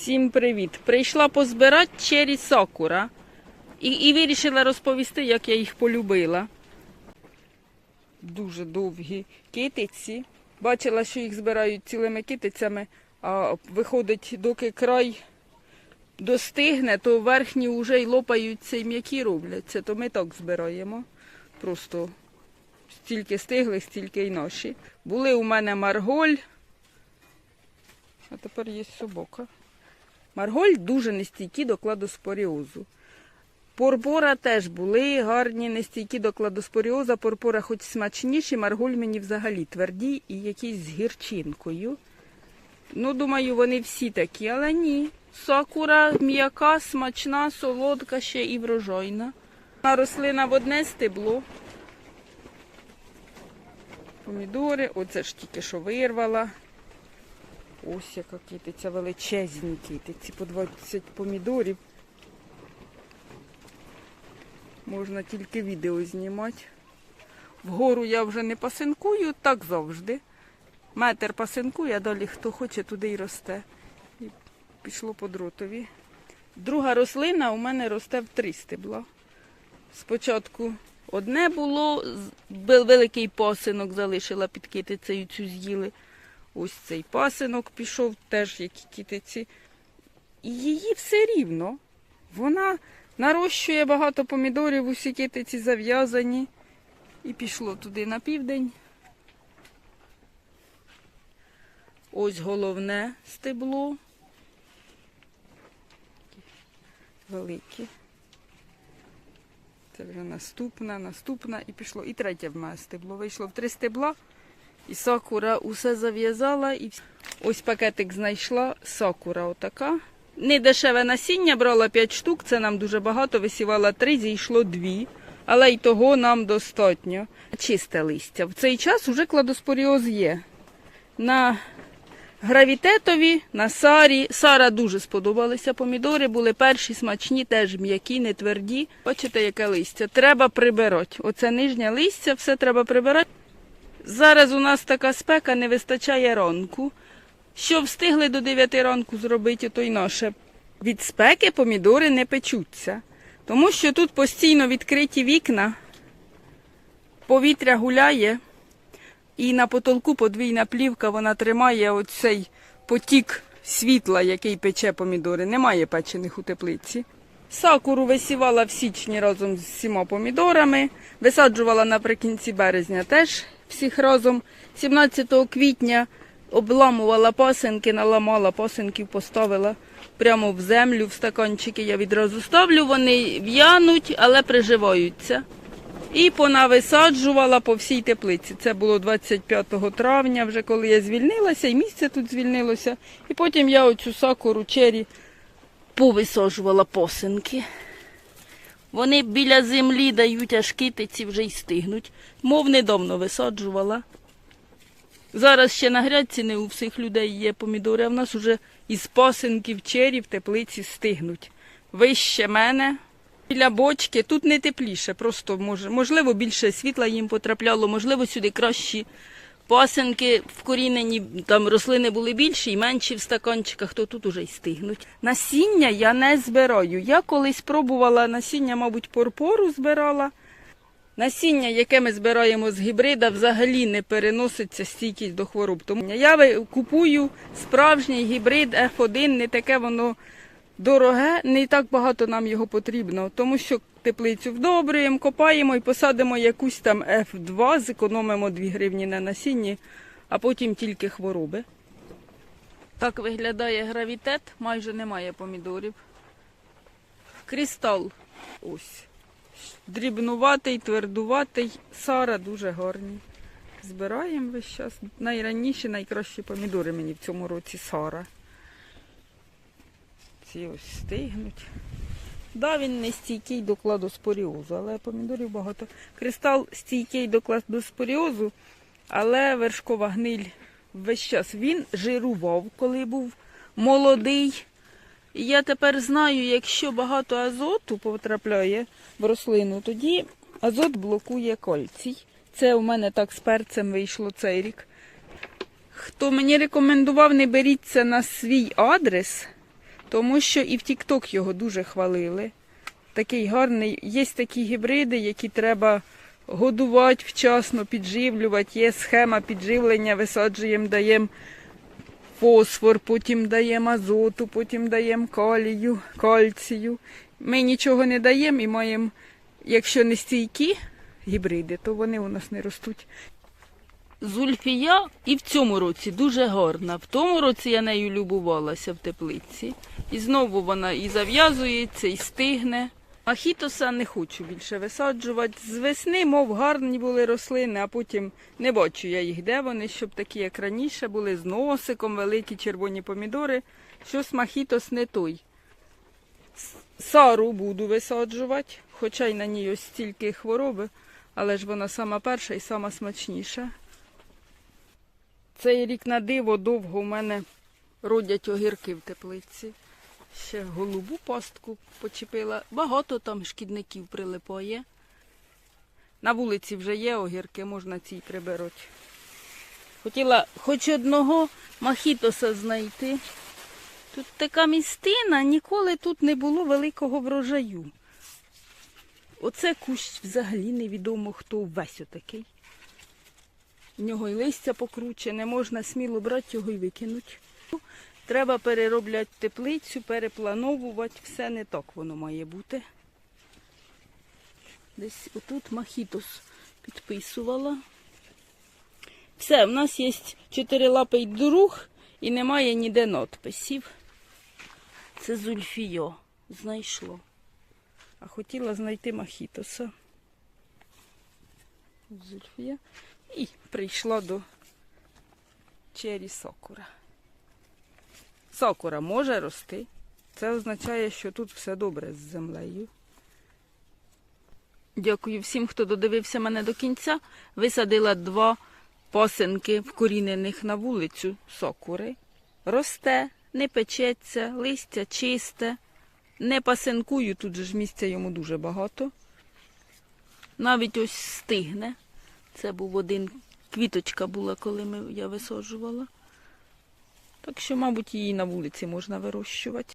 Всім привіт! Прийшла позбирати чері сакура і, і вирішила розповісти, як я їх полюбила. Дуже довгі китиці. Бачила, що їх збирають цілими китицями, а виходить, доки край достигне, то верхні вже й лопаються і м'які робляться. То ми так збираємо. Просто стільки стигли, стільки й наші. Були у мене марголь, а тепер є собака. Марголь дуже нестійкі до кладоспоріозу. Порпора теж були гарні, нестійкі до кладоспоріоза. Порпора хоч смачніші, марголь мені взагалі тверді і якісь з гірчинкою. Ну, думаю, вони всі такі, але ні. Сакура м'яка, смачна, солодка ще і врожайна. На рослина в одне стебло. Помідори, оце ж тільки що вирвала. Ось яка китиця, величезні китиці, по 20 помідорів. Можна тільки відео знімати. Вгору я вже не пасинкую, так завжди. Метр пасинкує, а далі хто хоче, туди й росте. І пішло по дротові. Друга рослина у мене росте в три стебла. Спочатку одне було, великий пасинок залишила під китицею, цю з'їли. Ось цей пасинок пішов, теж як і китиці. І її все рівно. Вона нарощує багато помідорів, усі китиці зав'язані. І пішло туди на південь. Ось головне стебло. Велике. Це вже наступна, наступна і пішло. І третє в мене стебло. Вийшло в три стебла. І сакура усе зав'язала. І... Ось пакетик знайшла. Сакура отака. Не дешеве насіння, брала 5 штук, це нам дуже багато, висівала 3, зійшло 2. Але й того нам достатньо. Чисте листя. В цей час уже кладоспоріоз є. На гравітетові, на сарі. Сара дуже сподобалися. Помідори були перші, смачні, теж м'які, не тверді. Бачите, яке листя. Треба прибирати. Оце нижнє листя, все треба прибирати. Зараз у нас така спека, не вистачає ранку. Що встигли до 9 ранку зробити, то й наше. Від спеки помідори не печуться. Тому що тут постійно відкриті вікна, повітря гуляє, і на потолку подвійна плівка вона тримає оцей потік світла, який пече помідори. Немає печених у теплиці. Сакуру висівала в січні разом з всіма помідорами, висаджувала наприкінці березня теж всіх разом. 17 квітня обламувала пасинки, наламала пасинків, поставила прямо в землю, в стаканчики я відразу ставлю. Вони в'януть, але приживаються. І понависаджувала по всій теплиці. Це було 25 травня, вже коли я звільнилася, і місце тут звільнилося. І потім я оцю сакуру чері повисаджувала посинки. Вони біля землі дають, аж китиці вже й стигнуть. Мов недавно висаджувала. Зараз ще на грядці не у всіх людей є помідори, а в нас уже із пасинків чері в теплиці стигнуть. Вище мене, біля бочки, тут не тепліше, просто може, можливо, більше світла їм потрапляло, можливо, сюди кращі пасинки вкорінені, там рослини були більші і менші в стаканчиках, то тут уже й стигнуть. Насіння я не збираю. Я колись пробувала насіння, мабуть, порпору збирала. Насіння, яке ми збираємо з гібрида, взагалі не переноситься стійкість до хвороб. Тому я купую справжній гібрид F1, не таке воно дороге, не так багато нам його потрібно, тому що теплицю вдобрюємо, копаємо і посадимо якусь там F2, зекономимо 2 гривні на насінні, а потім тільки хвороби. Так виглядає гравітет, майже немає помідорів. Кристал. Ось. Дрібнуватий, твердуватий. Сара дуже гарні. Збираємо весь час. Найраніші, найкращі помідори мені в цьому році Сара. Ці ось стигнуть. Да, він не стійкий до кладоспоріозу, але помідорів багато. Кристал стійкий до кладоспоріозу, але вершкова гниль весь час. Він жирував, коли був молодий. І я тепер знаю, якщо багато азоту потрапляє в рослину, тоді азот блокує кальцій. Це у мене так з перцем вийшло цей рік. Хто мені рекомендував, не беріть це на свій адрес, Тому що і в Тік-Ток його дуже хвалили. Такий гарний. Є такі гібриди, які треба годувати вчасно, підживлювати. Є схема підживлення, висаджуємо, даємо фосфор, потім даємо азоту, потім даємо калію, кальцію. Ми нічого не даємо і маємо, якщо не стійкі гібриди, то вони у нас не ростуть. Зульфія і в цьому році дуже гарна. В тому році я нею любувалася в теплиці. І знову вона і зав'язується, і стигне. Махітоса не хочу більше висаджувати. З весни, мов гарні були рослини, а потім не бачу я їх, де вони, щоб такі, як раніше, були з носиком, великі червоні помідори. Щось махітос не той. Сару буду висаджувати, хоча й на ній ось стільки хвороби, але ж вона сама перша і сама смачніша. Цей рік на диво довго у мене родять огірки в теплиці. Ще голубу пастку почепила. Багато там шкідників прилипає. На вулиці вже є огірки, можна ці приберуть. Хотіла хоч одного махітоса знайти. Тут така містина, ніколи тут не було великого врожаю. Оце кущ взагалі невідомо хто весь отакий. В нього й листя покручене, можна сміло брати його і викинути. Треба переробляти теплицю, переплановувати. Все не так воно має бути. Десь отут махітос підписувала. Все, в нас є чотирилапий друг і немає ніде надписів. Це Зульфіо. Знайшло. А хотіла знайти махітоса. Зульфія. І прийшла до чері сокура. Сокура може рости. Це означає, що тут все добре з землею. Дякую всім, хто додивився мене до кінця. Висадила два пасинки вкорінених на вулицю сокури. Росте, не печеться, листя чисте. Не пасинкую, тут же ж місця йому дуже багато. Навіть ось стигне. Це був один квіточка була, коли ми, я висаджувала. Так що, мабуть, її на вулиці можна вирощувати.